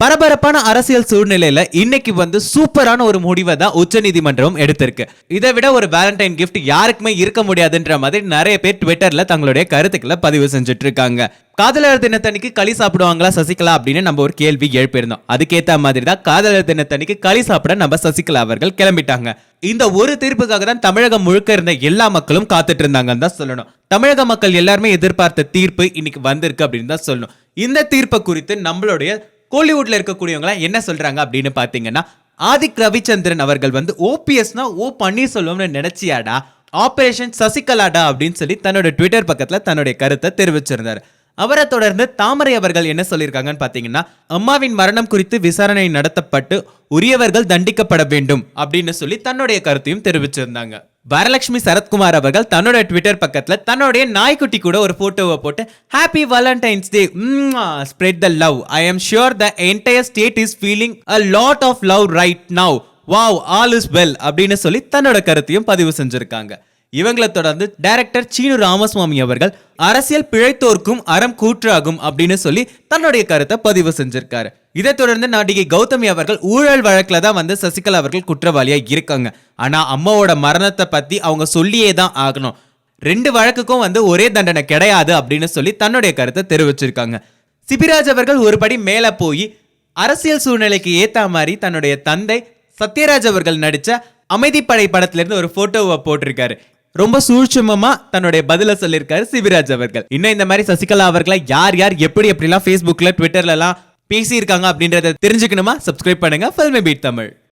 பரபரப்பான அரசியல் சூழ்நிலையில இன்னைக்கு வந்து சூப்பரான ஒரு முடிவை தான் உச்சநீதிமன்றம் எடுத்திருக்கு. இதை விட ஒரு வேலண்டைன் கிஃப்ட் யாருக்குமே இருக்க முடியாதுன்ற மாதிரி நிறைய பேர் ட்விட்டர்ல தங்களுடைய கருத்துக்களை பதிவு செஞ்சுட்டு இருக்காங்க காதலர் தினத்தன்னைக்கு களி சாப்பிடுவாங்களா சசிகலா அப்படின்னு நம்ம ஒரு கேள்வி எழுப்பியிருந்தோம். அதுக்கேத்த மாதிரி தான் காதலர் தினத்தன்னைக்கு களி சாப்பிட நம்ம சசிகலா அவர்கள் கிளம்பிட்டாங்க. இந்த ஒரு தீர்ப்புக்காக தான் தமிழகம் முழுக்க இருந்த எல்லா மக்களும் காத்துட்டு இருந்தாங்கன்னு தான் சொல்லணும். தமிழக மக்கள் எல்லாருமே எதிர்பார்த்த தீர்ப்பு இன்னைக்கு வந்திருக்கு அப்படின்னு தான் சொல்லணும். இந்த தீர்ப்பை குறித்து நம்மளுடைய கோலிவுட்ல இருக்கக்கூடியவங்க என்ன சொல்றாங்க அப்படின்னு பாத்தீங்கன்னா ஆதிக் ரவிச்சந்திரன் அவர்கள் வந்து ஓபிஎஸ்னா ஓ பன்னீர்செல்வம்னு நினைச்சியாடா ஆபரேஷன் சசிகலாடா அப்படின்னு சொல்லி தன்னோட ட்விட்டர் பக்கத்துல தன்னுடைய கருத்தை தெரிவிச்சிருந்தாரு. அவரை தொடர்ந்து தாமரை அவர்கள் என்ன சொல்லியிருக்காங்கன்னு பார்த்தீங்கன்னா அம்மாவின் மரணம் குறித்து விசாரணை நடத்தப்பட்டு உரியவர்கள் தண்டிக்கப்பட வேண்டும் அப்படின்னு சொல்லி தன்னுடைய கருத்தையும் தெரிவிச்சிருந்தாங்க. வரலட்சுமி சரத்குமார் அவர்கள் தன்னோட ட்விட்டர் பக்கத்தில் தன்னுடைய நாய்க்குட்டி கூட ஒரு ஃபோட்டோவை போட்டு happy Valentine's day spread the love I am sure the entire state is feeling a lot of love right now wow all is well அப்படின்னு சொல்லி தன்னோட கருத்தையும் பதிவு செஞ்சுருக்காங்க. இவங்களை தொடர்ந்து டைரக்டர் சீனு ராமசுவாமி அவர்கள் அரசியல் பிழைத்தோர்க்கும் அறம் கூற்றாகும் அப்படின்னு சொல்லி தன்னுடைய கருத்தை பதிவு செஞ்சிருக்காரு. இதை தொடர்ந்து நடிகை கௌதமி அவர்கள் ஊழல் வழக்கில் தான் வந்து சசிகலா அவர்கள் குற்றவாளியாக இருக்காங்க. ஆனால் அம்மாவோட மரணத்தை பற்றி அவங்க சொல்லியே தான் ஆகணும். ரெண்டு வழக்குக்கும் வந்து ஒரே தண்டனை கிடையாது அப்படின்னு சொல்லி தன்னுடைய கருத்தை தெரிவிச்சிருக்காங்க. சிபிராஜ் அவர்கள் ஒரு படி போய் அரசியல் சூழ்நிலைக்கு ஏற்ற மாதிரி தன்னுடைய தந்தை சத்யராஜ் அவர்கள் நடித்த அமைதிப்படை படத்திலிருந்து ஒரு போட்டோவை போட்டிருக்காரு. ரொம்ப சூட்சுமமா தன்னுடைய பதில சொல்லியிருக்காரு சிவிராஜ் அவர்கள். இன்னும் இந்த மாதிரி சசிகலா அவர்களை யார் யார் எப்படி எப்படிலாம் ஃபேஸ்புக்கில் ட்விட்டர்ல எல்லாம் பேசியிருக்காங்க அப்படின்றத தெரிஞ்சுக்கணுமா? சப்ஸ்கிரைப் பண்ணுங்க. Filmibeat Tamil.